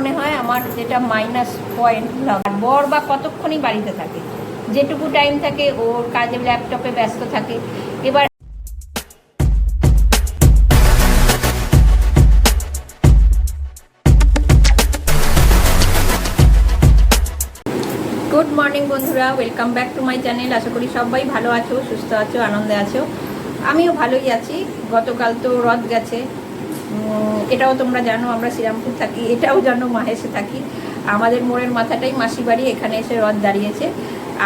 মনে হয় আমার যেটা মাইনাস পয়েন্ট বর বা কতক্ষণই বাড়িতে থাকে। যেটুকু টাইম থাকে, ওর কাজে ল্যাপটপে ব্যস্ত থাকে। এবার গুড মর্নিং বন্ধুরা। Welcome back to my channel আশা করি সবাই ভালো আছো, সুস্থ আছো, আনন্দে আছো। আমিও ভালোই আছি। গতকাল তো রথ গেছে। এটাও তোমরা জানো, আমরা শ্রীরামপুর থাকি, এটাও জানো, মাহেশে থাকি। আমাদের মোড়ের মাথাটাই মাসি বাড়ি, এখানে এসে রথ দাঁড়িয়েছে।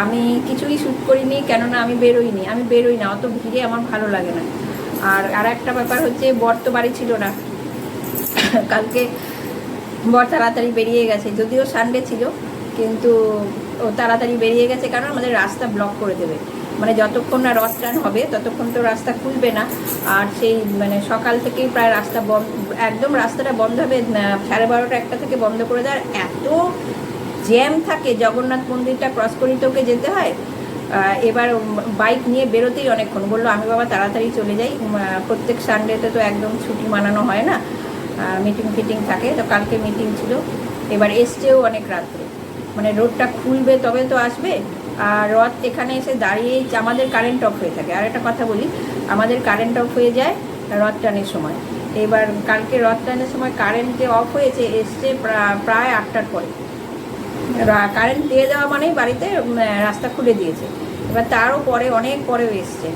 আমি কিছুই শ্যুট করিনি, কেননা আমি বেরোইনি, আমি বেরোই না, অত ভিড়ে আমার ভালো লাগে না। আর আর একটা ব্যাপার হচ্ছে, বর তো বাড়ি ছিল না। কালকে বর তাড়াতাড়ি বেরিয়ে গেছে, যদিও সানডে ছিল, কিন্তু ও তাড়াতাড়ি বেরিয়ে গেছে, কারণ আমাদের রাস্তা ব্লক করে দেবে। মানে যতক্ষণ না রথ টান হবে, ততক্ষণ তো রাস্তা খুলবে না। আর সেই মানে সকাল থেকেই প্রায় রাস্তা বন্ধ একদম রাস্তাটা বন্ধ হবে সাড়ে বারোটা একটা থেকে বন্ধ করে দেওয়ার এত জ্যাম থাকে, জগন্নাথ মন্দিরটা ক্রস করেই তোকে যেতে হয়? এবার বাইক নিয়ে বেরোতেই অনেকক্ষণ। বলল, আমি বাবা, তাড়াতাড়ি চলে যাই। প্রত্যেক সানডেতে তো একদম ছুটি মানানো হয় না। মিটিং ফিটিং থাকে, তো কালকে মিটিং ছিল। এবার এসছেও অনেক রাত্রে। মানে রোডটা খুলবে, তবে তো আসবে। আর রথ এখানে এসে দাঁড়িয়েই আমাদের কারেন্ট অফ হয়ে থাকে। আর একটা কথা বলি, আমাদের কারেন্ট অফ হয়ে যায় রথ টানের সময়। এবার কালকে রথ টানের সময় কারেন্ট যে অফ হয়েছে, এসছে প্রায় আটটার পরে। কারেন্ট দিয়ে দেওয়া মানেই বাড়িতে রাস্তা খুলে দিয়েছে। এবার তারও পরে, অনেক পরেও এসছে।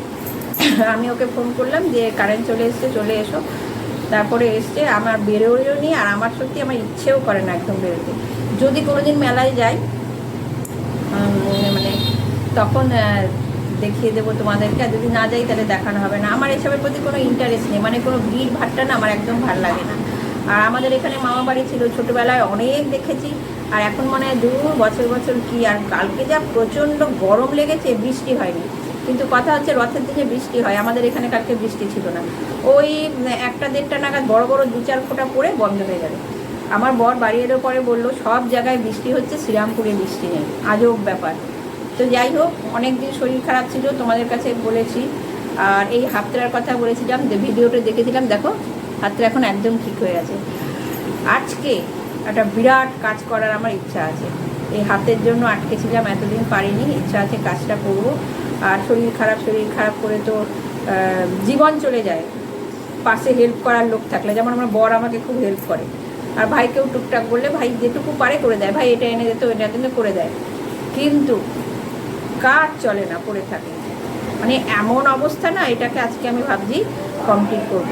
আমি ওকে ফোন করলাম যে কারেন্ট চলে এসছে, চলে এসো। তারপরে এসছে, আমার বেরোয়ও নি, আর আমার সত্যি আমার ইচ্ছেও করে না একদম বেরোতে। যদি কোনোদিন মেলায় মানে তখন দেখিয়ে দেবো তোমাদেরকে। আর যদি না যাই, তাহলে দেখানো হবে না। আমার এসবের প্রতি কোনো ইন্টারেস্ট নেই। মানে কোনো ভিড় ভাট্টা না আমার একদম ভালো লাগে না। আর আমাদের এখানে মামা বাড়ি ছিল ছোটোবেলায়, অনেক দেখেছি। আর এখন মনে হয় দু বছর বছর কি আর কালকে যা প্রচণ্ড গরম লেগেছে, বৃষ্টি হয়নি। কিন্তু কথা হচ্ছে রথের দিনে বৃষ্টি হয়। আমাদের এখানে কালকে বৃষ্টি ছিল না। ওই একটা দেড়টা নাগাদ বড় বড় দু চার ফোঁটা পড়ে বন্ধ হয়ে গেল আমার বর বাড়ি এলো পরে বলল, সব জায়গায় বৃষ্টি হচ্ছে, শ্রীরামপুরে বৃষ্টি নেই। আজব ব্যাপার। তো যাই হোক অনেক দিন শরীর খারাপ ছিল, তোমাদের কাছে বলেছি। আর এই হাতটার কথা বলেছিলাম, যে ভিডিওটা দেখেছিলাম দেখো হাতটা এখন একদম ঠিক হয়ে গেছে। আজকে একটা বিরাট কাজ করার আমার ইচ্ছা আছে। এই হাতের জন্য আটকেছিলাম, এতদিন পারিনি, ইচ্ছা আছে কাজটা করব। আর শরীর খারাপ শরীর খারাপ করে তো জীবন চলে যায়। পাশে হেল্প করার লোক থাকলে, যেমন আমার বর আমাকে খুব হেল্প করে। আর ভাইকেও টুকটাক বললে, ভাই, যেটুকু পারে করে দেয়। ভাই, এটা এনে দিতে ওইটা দিতে করে দেয়। কিন্তু কাজ চলে না, পড়ে থাকে। মানে এমন অবস্থা না, এটাকে আজকে আমি ভাবছি কমপ্লিট করব।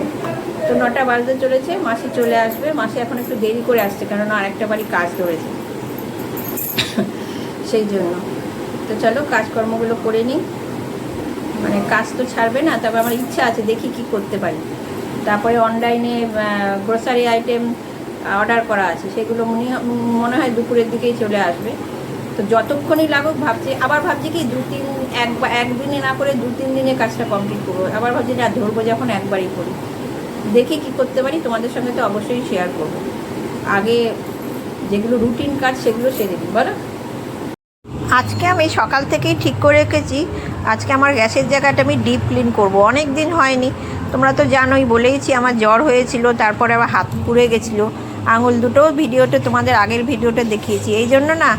তো নটা বাজতে চলেছে, মাসি চলে আসবে। মাসি এখন একটু দেরি করে আসছে, কেননা আরেকটা বাড়ি কাজ ধরেছে। সেই জন্য। তো চলো, কাজকর্মগুলো করে নিই। মানে কাজ তো ছাড়বে না, তবে আমার ইচ্ছা আছে, দেখি কি করতে পারি। তারপরে অনলাইনে গ্রোসারি আইটেম অর্ডার করা আছে। সেগুলো মনে মনে হয় দুপুরের দিকেই চলে আসবে। তো যতক্ষণই লাগুক ভাবছি, আবার ভাবছি কি দু তিন, এক বা একদিনে না করে দু তিন দিনে কাজটা কমপ্লিট করব। আবার ভাবছি না, ধরবো যখন একবারই করি। দেখি কি করতে পারি, তোমাদের সঙ্গে তো অবশ্যই শেয়ার করব। আগে যেগুলো রুটিন কাজ, সেগুলো সেরে দিই বলো? আজকে আমি সকাল থেকেই ঠিক করে রেখেছি। আজকে আমার গ্যাসের জায়গাটা আমি ডিপ ক্লিন করব। অনেক দিন হয়নি, তোমরা তো জানোই, বলেইছি আমার জ্বর হয়েছিল, তারপরে আবার হাত পুড়ে গেছিল। আঙুল দুটো ভিডিওতে, তোমাদের আগের ভিডিওতে দেখিয়েছি। এই জন্য না,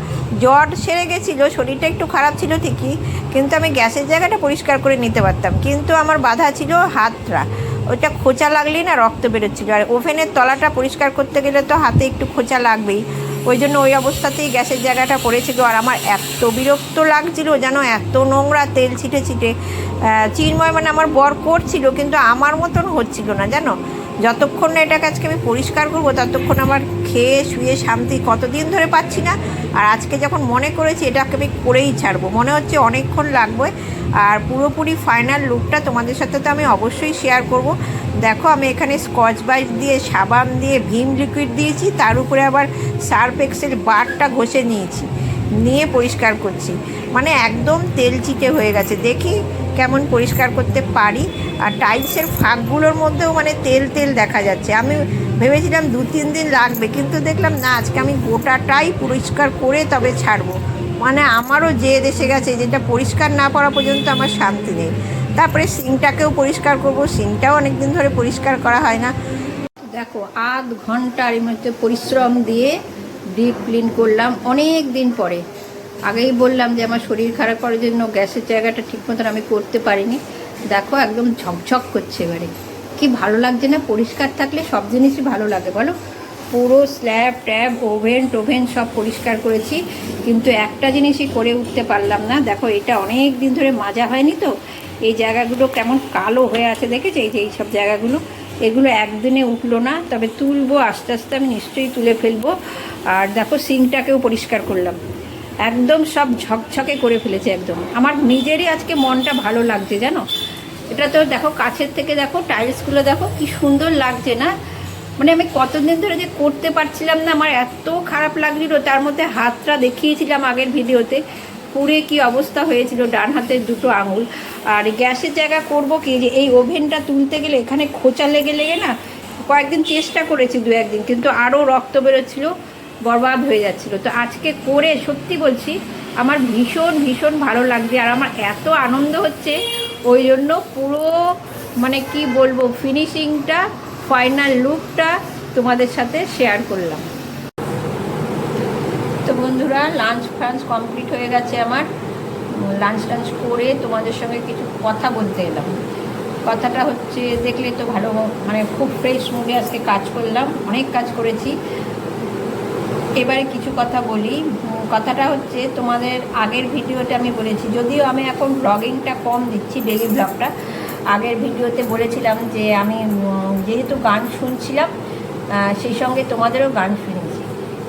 জ্বর সেরে গেছিল, শরীরটা একটু খারাপ ছিল ঠিকই, কিন্তু আমি গ্যাসের জায়গাটা পরিষ্কার করে নিতে পারতাম। কিন্তু আমার বাধা ছিল হাতটা। ওইটা খোঁচা লাগলেই না রক্ত বেরোচ্ছিলো। আর ওভেনের তলাটা পরিষ্কার করতে গেলে তো হাতে একটু খোঁচা লাগবেই। ওই জন্য ওই অবস্থাতেই গ্যাসের জায়গাটা পড়েছিল আর আমার এত বিরক্ত লাগছিল, যেন এত নোংরা, তেল ছিটে ছিটে চিন্ময় মানে আমার বর করছিল, কিন্তু আমার মতন হচ্ছিল না, জানো? যতক্ষণ না এটাকে আজকে আমি পরিষ্কার করব, ততক্ষণ আমার খেয়ে, শুয়ে শান্তি কতদিন ধরে পাচ্ছি না। আর আজকে যখন মনে করেছি এটাকে আমি করেই ছাড়বো, মনে হচ্ছে অনেকক্ষণ লাগবে। আর পুরোপুরি ফাইনাল লুকটা তোমাদের সাথে তো আমি অবশ্যই শেয়ার করব। দেখো, আমি এখানে স্কচ ব্রাইট দিয়ে, সাবান দিয়ে, ভীম লিকুইড দিয়েছি, তার উপরে আবার সার্ফ এক্সেল বারটা ঘষে নিয়েছি, নিয়ে পরিষ্কার করছি। মানে একদম তেল চিটে হয়ে গেছে। দেখি কেমন পরিষ্কার করতে পারি। আর টাইলসের ফাঁকগুলোর মধ্যেও মানে তেল তেল দেখা যাচ্ছে। আমি ভেবেছিলাম দু, তিন দিন লাগবে, কিন্তু দেখলাম না, আজকে আমি গোটাটাই পরিষ্কার করে তবে ছাড়বো। মানে আমারও যে দেশে গেছে যেটা পরিষ্কার না করা পর্যন্ত আমার শান্তি নেই। তারপরে সিংটাকেও পরিষ্কার করব, সিংটাও অনেক দিন ধরে পরিষ্কার করা হয় না। দেখো, আধ ঘণ্টার মধ্যে পরিশ্রম দিয়ে ডিপ ক্লিন করলাম অনেক দিন পরে। আগেই বললাম যে আমার শরীর খারাপ করার জন্য গ্যাসের জায়গাটা ঠিক মতন আমি করতে পারিনি। দেখো, একদম ঝকঝক করছে এবারে। কি ভালো লাগছে না? পরিষ্কার থাকলে সব জিনিসই ভালো লাগে, বলো? পুরো স্ল্যাব, ট্যাব, ওভেন, টোভেন সব পরিষ্কার করেছি, কিন্তু একটা জিনিসই করে উঠতে পারলাম না। দেখো, এটা অনেক দিন ধরে মাজা হয়নি তো। এই জায়গাগুলো কেমন কালো হয়ে আছে, দেখেছ? এই যে এই সব জায়গাগুলো। এগুলো একদিনে উঠল না, তবে তুলবো, আস্তে আস্তে আমি নিশ্চয়ই তুলে ফেলব। আর দেখো সিঙ্কটাকেও পরিষ্কার করলাম। একদম সব ঝকঝকে করে ফেলেছে একদম। আমার নিজেরই আজকে মনটা ভালো লাগছে, জানো? এটা তো দেখো, কাছের থেকে দেখো টাইলসগুলো দেখো, কি সুন্দর লাগছে না? মানে আমি কতদিন ধরে যে করতে পারছিলাম না, আমার এত খারাপ লাগছিল। তার মধ্যে হাতটা দেখিয়েছিলাম আগের ভিডিওতে পুরে কি অবস্থা হয়েছিল, ডান হাতের দুটো আঙুল। আর গ্যাসের জায়গা করব কি, যে এই ওভেনটা তুলতে গেলে, এখানে খোঁচা লেগে লেগে না, কয়েকদিন চেষ্টা করেছি দু একদিন কিন্তু আরও রক্ত বেরোচ্ছিল। বরবাদ হয়ে যাচ্ছিল। তো আজকে করে সত্যি বলছি, আমার ভীষণ ভীষণ ভালো লাগছে আর আমার এত আনন্দ হচ্ছে, ওই জন্য পুরো মানে কি বলব ফিনিশিংটা ফাইনাল লুকটা তোমাদের সাথে শেয়ার করলাম। তো বন্ধুরা লাঞ্চ ফাঞ্চ কমপ্লিট হয়ে গেছে আমার। লাঞ্চ টাঞ্চ করে তোমাদের সঙ্গে কিছু কথা বলতে এলাম। কথাটা হচ্ছে, দেখলে তো ভালো মানে খুব ফ্রেশ মুডে আজকে কাজ করলাম। অনেক কাজ করেছি। এবারে কিছু কথা বলি। কথাটা হচ্ছে তোমাদের আগের ভিডিওতে আমি বলেছি, যদিও আমি এখন ব্লগিংটা কম দিচ্ছি ডেলি ব্লগটা আগের ভিডিওতে বলেছিলাম যে আমি যেহেতু গান শুনছিলাম সেই সঙ্গে তোমাদেরও গান শুনেছি।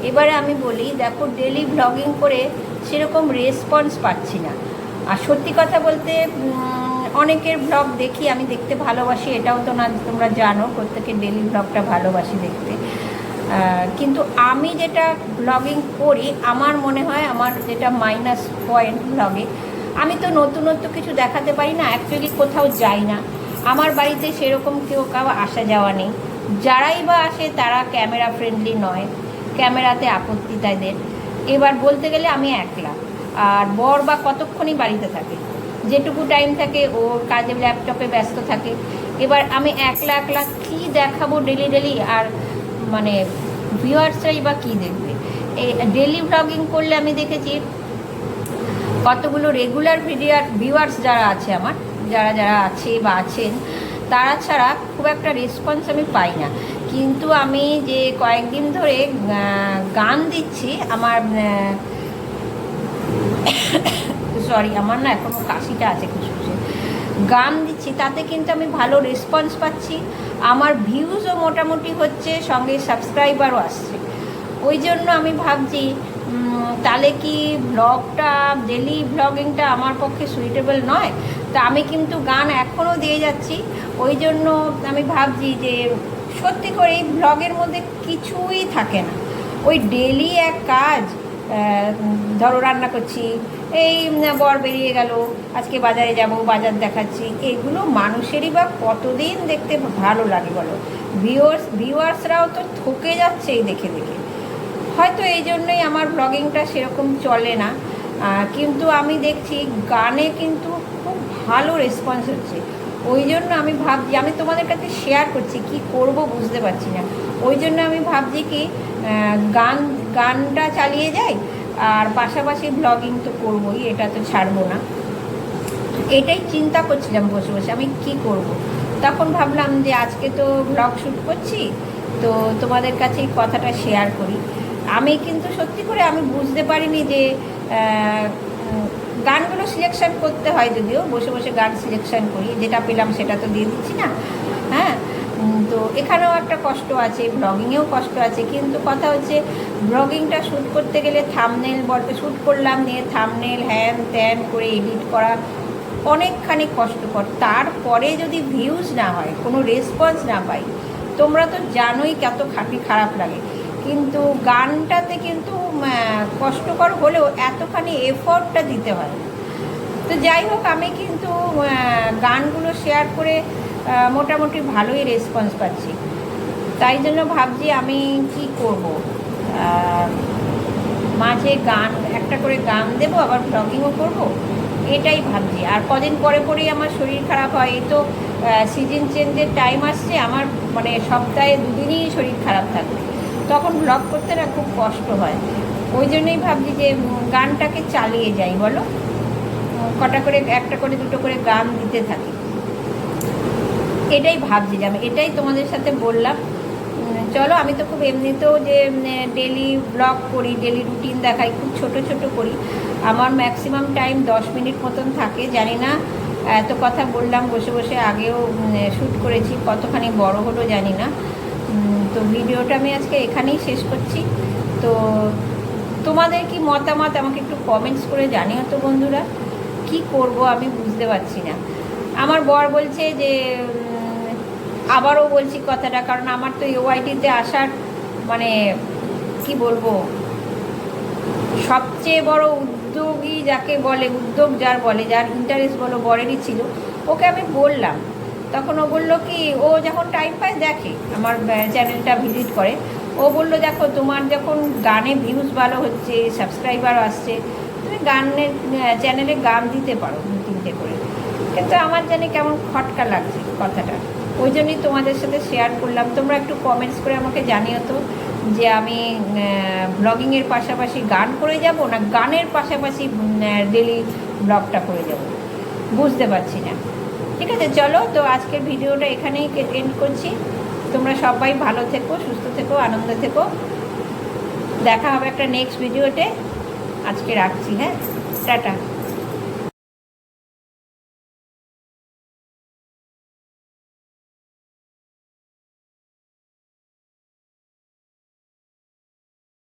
এবারে আমি বলি, দেখো ডেলি ব্লগিং করে সেরকম রেসপন্স পাচ্ছি না। আর সত্যি কথা বলতে অনেকের ব্লগ দেখি, আমি দেখতে ভালোবাসি, এটাও তো না তোমরা জানো প্রত্যেকের ডেলি ব্লগটা ভালোবাসি দেখতে। কিন্তু আমি যেটা ব্লগিং করি, আমার মনে হয় আমার যেটা মাইনাস পয়েন্ট ব্লগে আমি তো নতুনত্ব কিছু দেখাতে পারি না অ্যাকচুয়ালি কোথাও যাই না। আমার বাড়িতে সেরকম কেউ কাউ আসা যাওয়া নেই। যারাই বা আসে, তারা ক্যামেরা ফ্রেন্ডলি নয় ক্যামেরাতে আপত্তি তাদের। এবার বলতে গেলে আমি একলা, আর বর বা কতক্ষণই বাড়িতে থাকে। যেটুকু টাইম থাকে, ও কাজে ল্যাপটপে ব্যস্ত থাকে। এবার আমি একলা একলা কী দেখাবো ডেলি ডেলি আর মানে ভিউয়ার্সরাই বা কী দেখবে? এই ডেলি ব্লগিং করলে আমি দেখেছি কতগুলো রেগুলার ভিডিওর ভিউয়ার্স যারা আছে আমার, যারা যারা আছে বা আছেন, তারা ছাড়া খুব একটা রেসপন্স আমি পাই না। কিন্তু আমি যে কয়েকদিন ধরে গান দিচ্ছি, আমার সরি আমার না এখনও কাশিটা আছে খুশখুশে। গান দিচ্ছি, তাতে কিন্তু আমি ভালো রেসপন্স পাচ্ছি। আমার ভিউজও মোটামুটি হচ্ছে, সঙ্গে সাবস্ক্রাইবারও আসছে। ওই জন্য আমি ভাবছি তাহলে কি ব্লগটা ডেলি ব্লগিংটা আমার পক্ষে সুইটেবল নয়? তা আমি কিন্তু গান এখনও দিয়ে যাচ্ছি। ওই জন্য আমি ভাবছি যে, সত্যি করে এই ব্লগের মধ্যে কিছুই থাকে না। ওই ডেলি এক কাজ ধরো রান্না করছি এই বর বেরিয়ে গেল। আজকে বাজারে যাব, বাজার দেখাচ্ছি। এগুলো মানুষেরই বা কতদিন দেখতে ভালো লাগে বলো? ভিউয়ার্স ভিউয়ার্সরাও তো ঠকে যাচ্ছে এই দেখে দেখে। হয়তো এই জন্যই আমার ব্লগিংটা সেরকম চলে না। কিন্তু আমি দেখছি গানে কিন্তু খুব ভালো রেসপন্স হচ্ছে। ওই জন্য আমি ভাবছি, আমি তোমাদের কাছে শেয়ার করছি, কি করব বুঝতে পারছি না। ওই জন্য আমি ভাবছি কি গান, গানটা চালিয়ে যাই? আর পাশাপাশি ব্লগিং তো করবোই, এটা তো ছাড়বো না। এটাই চিন্তা করছিলাম বসে বসে, আমি কি করব। তখন ভাবলাম যে আজকে তো ব্লগ শ্যুট করছি, তো তোমাদের কাছে এই কথাটা শেয়ার করি। আমি কিন্তু সত্যি করে আমি বুঝতে পারিনি যে গানগুলো সিলেকশন করতে হয় যদিও, বসে বসে গান সিলেকশন করি, যেটা পেলাম সেটা তো দিয়ে দিচ্ছি না। তো এখানেও একটা কষ্ট আছে ব্লগিংয়েও কষ্ট আছে, কিন্তু কথা হচ্ছে ব্লগিংটা শ্যুট করতে গেলে থামনেল বলতে শ্যুট করলাম নিয়ে থামনেল হ্যান ত্যান করে এডিট করা অনেকখানি কষ্টকর। তারপরে যদি ভিউজ না হয়, কোনো রেসপন্স না পাই, তোমরা তো জানোই কত খাটি খারাপ লাগে। কিন্তু গানটাতে কিন্তু কষ্টকর হলেও এতখানি এফর্টটা দিতে হয়। তো যাই হোক, আমি কিন্তু গানগুলো শেয়ার করে মোটামুটি ভালোই রেসপন্স পাচ্ছি। তাই জন্য ভাবছি আমি কি করব? মাঝে গান, একটা করে গান দেবো, আবার ব্লগিংও করব, এটাই ভাবছি। আর কদিন পরে পরেই আমার শরীর খারাপ হয়, এই তো সিজন চেঞ্জের টাইম আসছে, আমার মানে সপ্তাহে দুদিনই শরীর খারাপ থাকবে তখন ব্লগ করতে না খুব কষ্ট হয়। ওই জন্যই ভাবছি যে গানটাকে চালিয়ে যাই, বলো? কটা করে, একটা করে, দুটো করে গান দিতে থাকি। এটাই ভাবছিলাম এটাই তোমাদের সাথে বললাম। চলো, আমি তো খুব এমনিতেও যে ডেলি ব্লগ করি ডেলি রুটিন দেখাই, খুব ছোট ছোট করি। আমার ম্যাক্সিমাম টাইম দশ মিনিট মতন থাকে। জানি না, এত কথা বললাম, বসে বসে আগেও শ্যুট করেছি, কতখানি বড় হলো জানি না। তো ভিডিওটা আমি আজকে এখানেই শেষ করছি। তো তোমাদের কি মতামত আমাকে একটু কমেন্টস করে জানিও তো বন্ধুরা। কি করব আমি বুঝতে পারছি না। আমার বর বলছে যে আবারও বলছি কথাটা, কারণ আমার তো ইউআইটিতে আসার মানে কি বলব, সবচেয়ে বড় উদ্যোগী যাকে বলে, উদ্যোগ যার বলে, যার ইন্টারেস্ট বলো, বরেরই ছিল, ওকে আমি বললাম। তখন ও বলল কি, ও যখন টাইম পায় দেখে, আমার চ্যানেলটা ভিজিট করে, ও বলল, দেখো, তোমার যখন গানে ভিউজ ভালো হচ্ছে সাবস্ক্রাইবার আসছে, তুমি গানের চ্যানেলে গান দিতে পারো দু তিনটে করে। কিন্তু আমার জানি কেমন খটকা লাগছে কথাটা। ওই জন্যই তোমাদের সাথে শেয়ার করলাম। তোমরা একটু কমেন্টস করে আমাকে জানিও তো যে আমি ব্লগিংয়ের পাশাপাশি গান করে যাব না গানের পাশাপাশি ডেলি ব্লগটা করে যাব? বুঝতে পারছি না। ঠিক আছে, চলো তো আজকের ভিডিওটা এখানেই এন্ড করছি। তোমরা সবাই ভালো থেকো, সুস্থ থেকো, আনন্দে থেকো। দেখা হবে একটা নেক্সট ভিডিওতে আজকে রাখছি হ্যাঁ? টাটা।